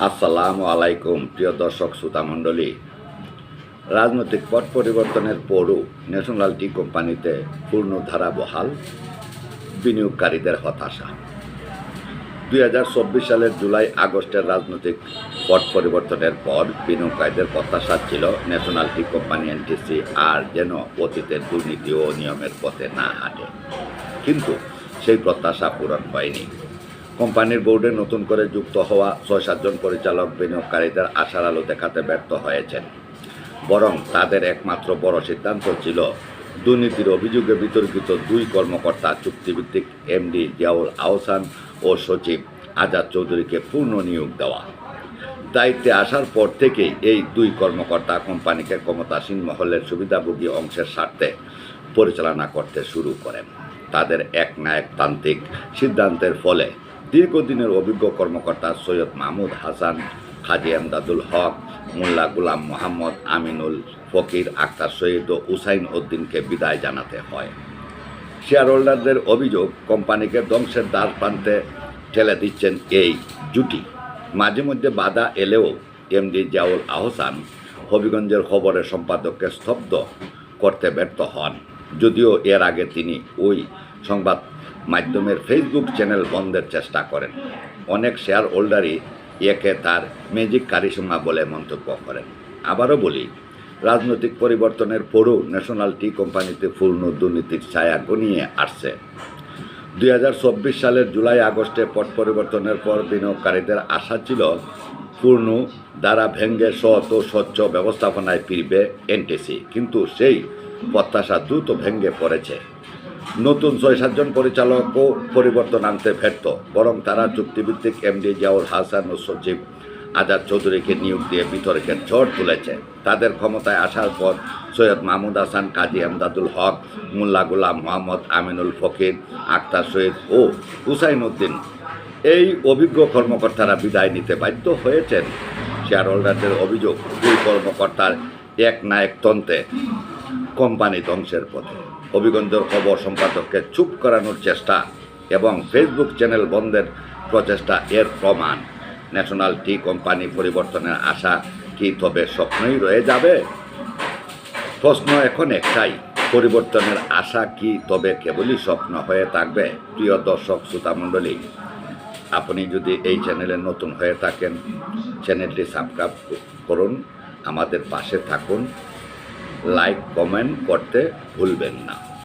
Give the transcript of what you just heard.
আসসালামু আলাইকুম, প্রিয় দর্শক শ্রোতা মণ্ডলী। রাজনৈতিক পট পরিবর্তনের পরও ন্যাশনাল টি কোম্পানিতে পূর্ণ ধারা বহাল, বিনিয়োগকারীদের হতাশা। দুই হাজার চব্বিশ সালের জুলাই আগস্টের রাজনৈতিক পট পরিবর্তনের পর বিনিয়োগকারীদের প্রত্যাশা ছিল ন্যাশনাল টি কোম্পানি এনটিসি আর যেন অতীতের দুর্নীতি ও নিয়মের পথে না হাঁটে। কিন্তু সেই প্রত্যাশা পূরণ হয়নি। কোম্পানির বোর্ডে নতুন করে যুক্ত হওয়া ছয় সাতজন পরিচালক বিনিয়োগকারীদের আশার আলো দেখাতে ব্যর্থ হয়েছেন। বরং তাদের একমাত্র বড় সিদ্ধান্ত ছিল দুর্নীতির অভিযোগে বিতর্কিত দুই কর্মকর্তা চুক্তিভিত্তিক এমডি জিয়াউল আহসান ও সচিব আজাদ চৌধুরীকে পূর্ণ নিয়োগ দেওয়া। দায়িত্বে আসার পর থেকেই এই দুই কর্মকর্তা কোম্পানিকে ক্ষমতাসীন মহলের সুবিধাভোগী অংশের স্বার্থে পরিচালনা করতে শুরু করেন। তাদের এক নায়কতান্ত্রিক সিদ্ধান্তের ফলে দীর্ঘদিনের অভিজ্ঞ কর্মকর্তা সৈয়দ মাহমুদ হাসান, খাজি আমদাদুল হক, মোল্লা গুলাম মোহাম্মদ আমিনুল ফকির আক্তার সৈয়দ ও উসাইন উদ্দিনকে বিদায় জানাতে হয়। শেয়ার হোল্ডারদের অভিযোগ, কোম্পানিকে ধ্বংসের দ্বার প্রান্তে ঠেলে দিচ্ছেন এই জুটি। মাঝে মধ্যে বাধা এলেও এমডি জিয়াউল আহসান হবিগঞ্জের খবরের সম্পাদককে স্তব্ধ করতে ব্যর্থ হন। যদিও এর আগে তিনি ওই সংবাদ মাধ্যমের ফেসবুক চ্যানেল বন্ধের চেষ্টা করেন। অনেক শেয়ার হোল্ডারই একে তার ম্যাজিক কারিশমা বলে মন্তব্য করেন। আবারও বলি, রাজনৈতিক পরিবর্তনের পরও ন্যাশনাল টি কোম্পানিতে পূর্ণ দুর্নীতির ছায়া গনিয়ে আসছে। দুই হাজার চব্বিশ সালের জুলাই, আগস্টে পট পরিবর্তনের পর বিনিয়োগকারীদের আশা ছিল পূর্ণ দ্বারা ভেঙ্গে সৎ ও স্বচ্ছ ব্যবস্থাপনায় ফিরবে এনটিসি। কিন্তু সেই প্রত্যাশা দ্রুত ভেঙ্গে পড়েছে। নতুন ছয়, সাতজন পরিচালকও পরিবর্তন আনতে ব্যর্থ, বরং তারা চুক্তিভিত্তিক এমডি জিয়াউল হাসান ও সচিব আজাদ চৌধুরীকে নিয়োগ দিয়ে বিতর্কের ঝড় তুলেছে। তাদের ক্ষমতায় আসার পর সৈয়দ মাহমুদ হাসান, কাজী আমদাদুল হক, মোল্লা গুলাম মোহাম্মদ, আমিনুল ফকির, আক্তার সৈয়দ ও হুসাইন উদ্দিন এই অভিজ্ঞ কর্মকর্তারা বিদায় নিতে বাধ্য হয়েছেন। শেয়ার হোল্ডারদের অভিযোগ, দুই কর্মকর্তার এক নায়কতন্ত্রে কোম্পানি ধ্বংসের পথে। অভিগঞ্জের খবর সম্পাদককে চুপ করানোর চেষ্টা এবং ফেসবুক চ্যানেল বন্ধের প্রচেষ্টা এর প্রমাণ। ন্যাশনাল টি কোম্পানি পরিবর্তনের আশা কি তবে স্বপ্নই রয়ে যাবে? প্রশ্ন এখন একটাই, পরিবর্তনের আশা কি তবে কেবলই স্বপ্ন হয়ে থাকবে? প্রিয় দর্শক শ্রোতামণ্ডলী আপনি যদি এই চ্যানেলে নতুন হয়ে থাকেন, চ্যানেলটি সাবস্ক্রাইব করুন, আমাদের পাশে থাকুন। লাইক কমেন্ট করতে ভুলবেন না।